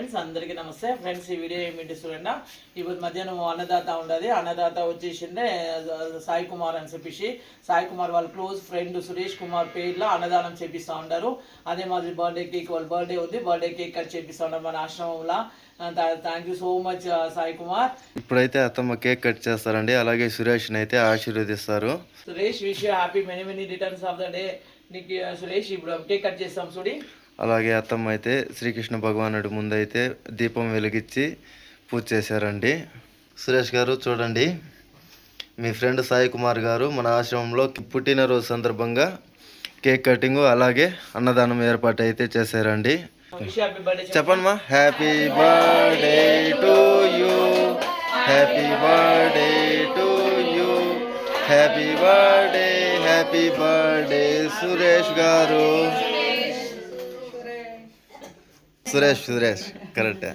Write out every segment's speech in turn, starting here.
Friends అందరికీ నమస్తే. Friends ఈ వీడియో ఏమిటి చూడండి. ఇప్పుడు మధ్యాహ్నం అన్నదాత ఉండదు. అన్నదాత వచ్చేసిండే సాయి కుమార్ అని చెప్పేసి. సాయి కుమార్ వాళ్ళ క్లోజ్ ఫ్రెండ్ సురేష్ కుమార్ పేర్లో అన్నదానం చేపిస్తూ ఉంటారు అదే మాదిరి బర్త్డే కేక్ వాళ్ళ బర్త్డే ఉంది. బర్త్డే కేక్ కట్ చేపిస్తూ ఉన్నారు మన ఆశ్రమంలో. Thank you so much Sai Kumar. ఇప్పుడైతే అత్తమ్మ కేక్ కట్ చేస్తారండి. అలాగే సురేష్ని అయితే ఆశీర్వదిస్తారు. Suresh wish happy many many returns of the day నీకు సురేష్ ఇప్పుడు కేక్ కట్ చేస్తాం చూడి. అలాగే అత్తమ్మ అయితే శ్రీకృష్ణ భగవానుడి ముందైతే దీపం వెలిగించి పూజ చేశారండి. సురేష్ గారు చూడండి. మీ ఫ్రెండ్ సాయి కుమార్ గారు మన ఆశ్రమంలో పుట్టినరోజు సందర్భంగా కేక్ కటింగ్ అలాగే అన్నదానం ఏర్పాటు అయితే చేశారండి. Wish happy happy birthday to you happy birthday to you happy birthday happy birthday Suresh garu. Suresh Suresh కరెక్టే.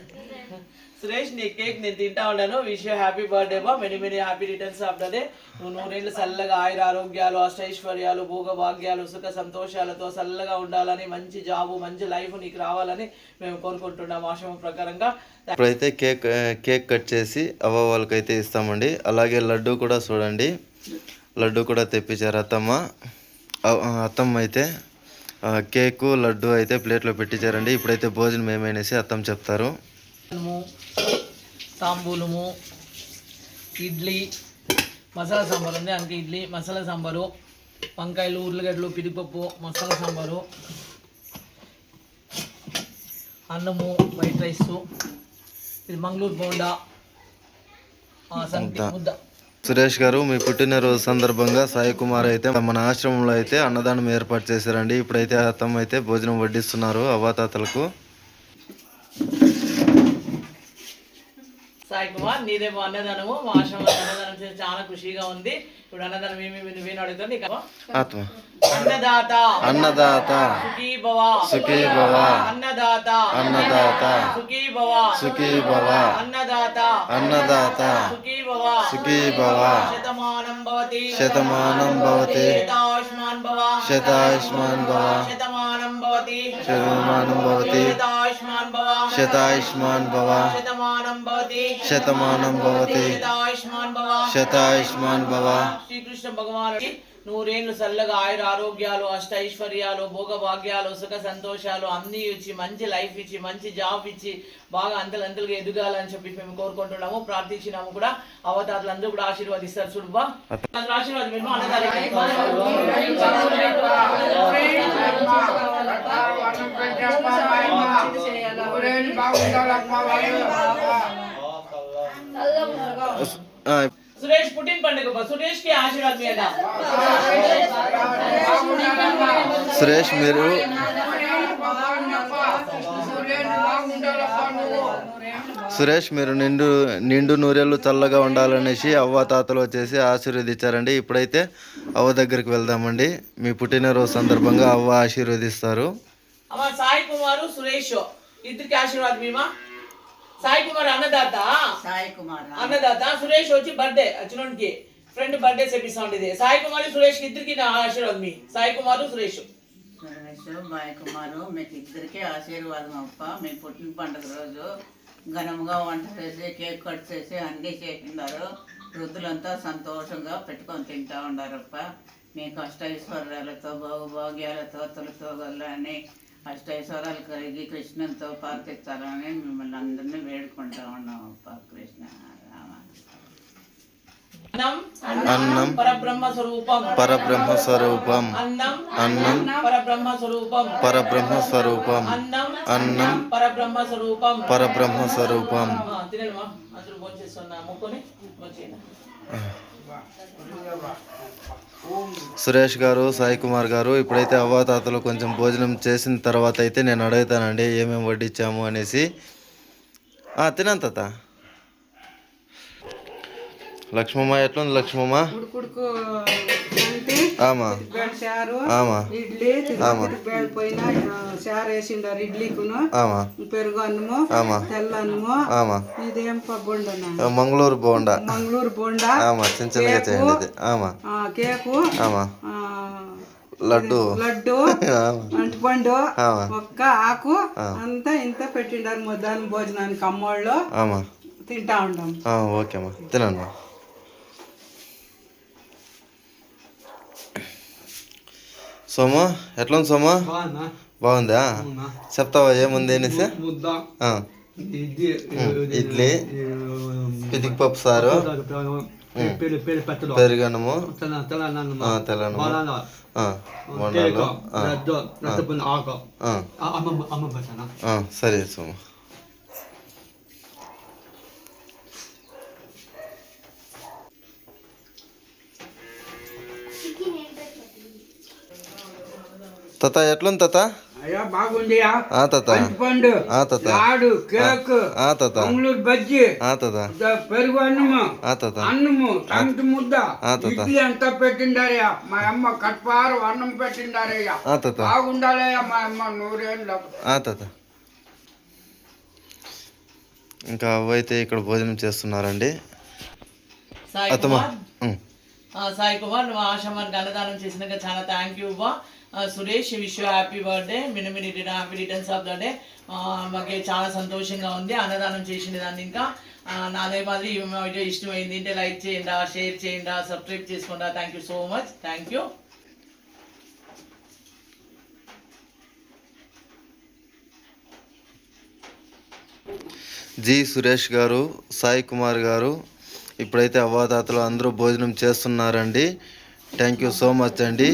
సురేష్ నీ కేక్ నేను తింటా ఉన్నాను. విష్ హ్యాపీ బర్త్డే బా. Many many happy returns of the day. నువ్వు నూరేళ్ళు చల్లగా ఆయుర ఆరోగ్యాలు అష్టైశ్వర్యాలు భోగ భాగ్యాలు సుఖ సంతోషాలతో చల్లగా ఉండాలని మంచి జాబు మంచి లైఫ్ నీకు రావాలని మేము కోరుకుంటున్నాం ఆశ్రమం ప్రకారంగా. ఇప్పుడైతే కేక్ కేక్ కట్ చేసి అవ్వ వాళ్ళకైతే ఇస్తామండి. అలాగే లడ్డు కూడా చూడండి. లడ్డు కూడా తెప్పించారు అత్తమ్మ. అత్తమ్మ అయితే కేకు లడ్డు అయితే ప్లేట్లో పెట్టించారండి ఇప్పుడైతే భోజనం ఏమైనేసి అత్తమ్మ చెప్తారు. తాంబూలము ఇడ్లీ మసాలా సాంబార్ ఉంది. అందుకే ఇడ్లీ మసాలా సాంబారు వంకాయలు ఉర్లగడ్డలు పిడిపప్పు మసాలా సాంబారు అన్నము వైట్ రైస్ ఇది మంగళూరు బోండా సంగటి ముద్ద. సురేష్ గారు మీ పుట్టినరోజు సందర్భంగా సాయి కుమార్ అయితే మన ఆశ్రమంలో అయితే అన్నదానం ఏర్పాటు చేశారండి. ఇప్పుడైతే అత్తమ్మ అయితే భోజనం వడ్డిస్తున్నారు అవ్వాతాతలకు. సాయి కుమార్ నీదేమో అన్నదానము మా ఆశ్రమంలో అన్నదానం చేసి చాలా ఖుషిగా ఉంది. ఇప్పుడు అన్నదానం ఏమేమి నువ్వేను అడుగుతాను నీకు ఆత్మ. అన్నదాత. అన్నదాత. సుఖీ భవ. సుఖీ భవ. అన్నదాత. అన్నదాత. సుఖీ భవ. సుఖీ భవ. అన్నదాత. అన్నదాత. సుఖీ భవ. సుఖీ భవ. శతమానం భవతి. శతమానం భవతి. శతాయుష్మాన్ భవ. శతాయుష్మాన్ భవ. శతమానం భవతి. శతమానం భవతి. శతాయుష్మాన్ శతాయుష్మాన్ భవ. శతమానం భవతి. శతమానం భవతి. శతాయుష్మాన్ భవ. శతాయుష్మాన్ భవ. శ్రీకృష్ణ భగవానుడి నూరేళ్ళు చల్లగా ఆయుర ఆరోగ్యాలు అష్ట ఐశ్వర్యాలు భోగ భాగ్యాలు సుఖ సంతోషాలు అన్ని ఇచ్చి మంచి లైఫ్ ఇచ్చి మంచి జాబ్ ఇచ్చి బాగా అంతలంతలుగా ఎదగాలని చెప్పి మేము కోరుకుంటున్నాము ప్రార్థించినాము కూడా. అవతారులు అందరూ కూడా ఆశీర్వదిస్తారు చూడుబా ఆశీర్వాదం సురేష్ పుట్టిన పండుగ సురేష్కి ఆశీర్వాదం మీద సురేష్ మీరు సురేష్ మీరు నిండు నిండు నూరేళ్ళు చల్లగా ఉండాలనేసి అవ్వ తాతలు వచ్చేసి ఆశీర్వదించారండి. ఇప్పుడైతే అవ్వ దగ్గరికి వెళ్దామండి. మీ పుట్టినరోజు సందర్భంగా అవ్వ ఆశీర్వదిస్తారు. అమ్మ సాయి కుమారు సురేష్. ఇద్దరికి ఆశీర్వాదం మేమా సాయి కుమార్ అన్నదాత? సాయి కుమార్ అన్నదాత? సురేష్ వచ్చి బర్త్డే వచ్చినోడికి ఫ్రెండ్ బర్త్డే చేపిస్తా ఉండేది. సాయి కుమార్ సురేష్ ఇద్దరికి నా ఆశీర్వాదం మీ సాయి కుమారు సురేష్. సురేష్ బాయ్ కుమారు మీకు ఇద్దరికీ ఆశీర్వాదం అప్ప. మీ పుట్టిన పండుగ రోజు ఘనముగా వంట చేసి కేక్ కట్ చేసి అన్నీ చేసినారు వృద్ధులంతా సంతోషంగా పెట్టుకొని తింటా ఉండారప్ప. మీకు అష్టైశ్వర్యాలతో భోగభాగ్యాలతో తొలతోగలని అష్టైశ్వరాలు కలిగి కృష్ణంతో పార్తించాలని మిమ్మల్ని అందరినీ వేడుకుంటా ఉన్నాం అప్ప కృష్ణ రామ. అన్నం పరబ్రహ్మ స్వరూపం అన్నం పరబ్రహ్మ స్వరూపం పరబ్రహ్మ స్వరూపం అన్నం పరబ్రహ్మ స్వరూపం సురేష్ గారు సాయి కుమార్ గారు ఇప్పుడైతే అవ్వాతాతలు కొంచెం భోజనం చేసిన తర్వాత అయితే నేను అడుగుతానండి ఏమేమి వడ్డించాము అనేసి. తాత. లక్ష్మమ్మ ఎట్లుంది లక్ష్మమ్మ? ఆమా. ఆమా. ఇడ్లీ చారు వేసిండారు ఇడ్లీకును. ఆమా. పెరుగు అన్నము ఆమా. తెల్ల అన్నము. ఆమా. ఇదేం మంగళూరు బోండా. మంగళూరు బొండా. ఆమా చిన్న చిన్నగా చేయండి ఆమా. కేకు. ఆమా. లడ్డు. లడ్డు. అంటిపండు. ఒక్క ఆకు. అంతా ఇంత పెట్టిండారు మధ్యాహ్నం భోజనానికి అమ్మోళ్ళు. ఆమా. తింటా ఉంటాం ఓకే అమ్మా. తినమ్మా సోమ ఎట్లా ఉంది సోమ? బాగుందా? చెప్తావా ఏముంది అనేసి? ఇడ్లీ పితికి పప్పు సారు. పేరు పేరు పెట్టడం పెరుగన్నము. తెల్ల తెలంగాణ తెల్లన్నము. ఆ, బొండాలు. తాత ఎట్లుంది తాత? అయ్యా బాగుంది ఆ తాత. ఆ తాత. లాడు కేక్ ఆ తాత. అంగుళూరు బజ్జి ఆ తాత. పెరుగు అన్నము ఆ తాత. అన్నము ముద్ద. ఆ తాత. ఇడ్లీ అంతా పెట్టిండారయ్యా? మా అమ్మ కట్పారు అన్నం పెట్టిండారయ్యా. ఆ తాత. బాగుండాలయ్యా మా అమ్మ నూరేళ్ళు. ఆ తాత. ఇంకా అవైతే ఇక్కడ భోజనం చేస్తున్నారండి. సాయి అత్తమ్మ. కుమార్. సాయి నువ్వు ఆశ్రమానికి అన్నదానం చేసినాక చాలా థ్యాంక్ యూ బా Suresh wish happy birthday many many happy returns of the day. మాకు చాలా సంతోషంగా ఉంది. అన్నదానం చేసిన దాన్ని ఇంకా. నాదే మాదిరి వీడియో ఇష్టమైంది. అంటే లైక్ చేయండి షేర్ చేయండి సబ్స్క్రైబ్ చేసుకోండి. Thank you so much thank you ji Suresh garu Sai Kumar గారు ఇప్పుడైతే అవ్వాతాతలు అందరూ భోజనం చేస్తున్నారండి. థ్యాంక్ యూ సో మచ్ అండి.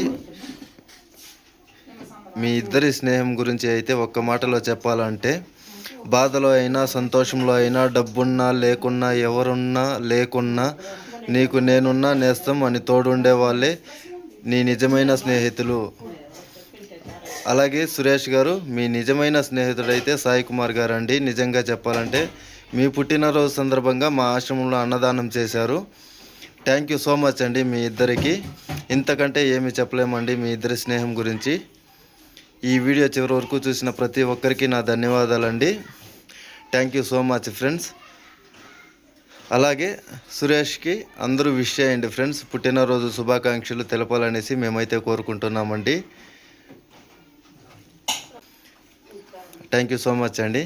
మీ ఇద్దరి స్నేహం గురించి అయితే ఒక్క మాటలో చెప్పాలంటే బాధలో అయినా సంతోషంలో అయినా డబ్బున్నా లేకున్నా ఎవరున్నా లేకున్నా నీకు నేనున్నా నేస్తం అని తోడుండే వాళ్ళే నీ నిజమైన స్నేహితులు. అలాగే సురేష్ గారు మీ నిజమైన స్నేహితుడైతే సాయి కుమార్ గారు అండి నిజంగా చెప్పాలంటే మీ పుట్టినరోజు సందర్భంగా మా ఆశ్రమంలో అన్నదానం చేశారు. థ్యాంక్ యూ సో మచ్ అండి మీ ఇద్దరికి. ఇంతకంటే ఏమి చెప్పలేమండి మీ ఇద్దరి స్నేహం గురించి. ఈ వీడియో చివరి వరకు చూసిన ప్రతి ఒక్కరికి నా ధన్యవాదాలండి. Thank you so much friends అలాగే సురేష్కి అందరూ విష్ చేయండి ఫ్రెండ్స్ పుట్టినరోజు శుభాకాంక్షలు తెలపాలనేసి మేమైతే కోరుకుంటున్నామండి. థ్యాంక్ యూ సో మచ్ అండి.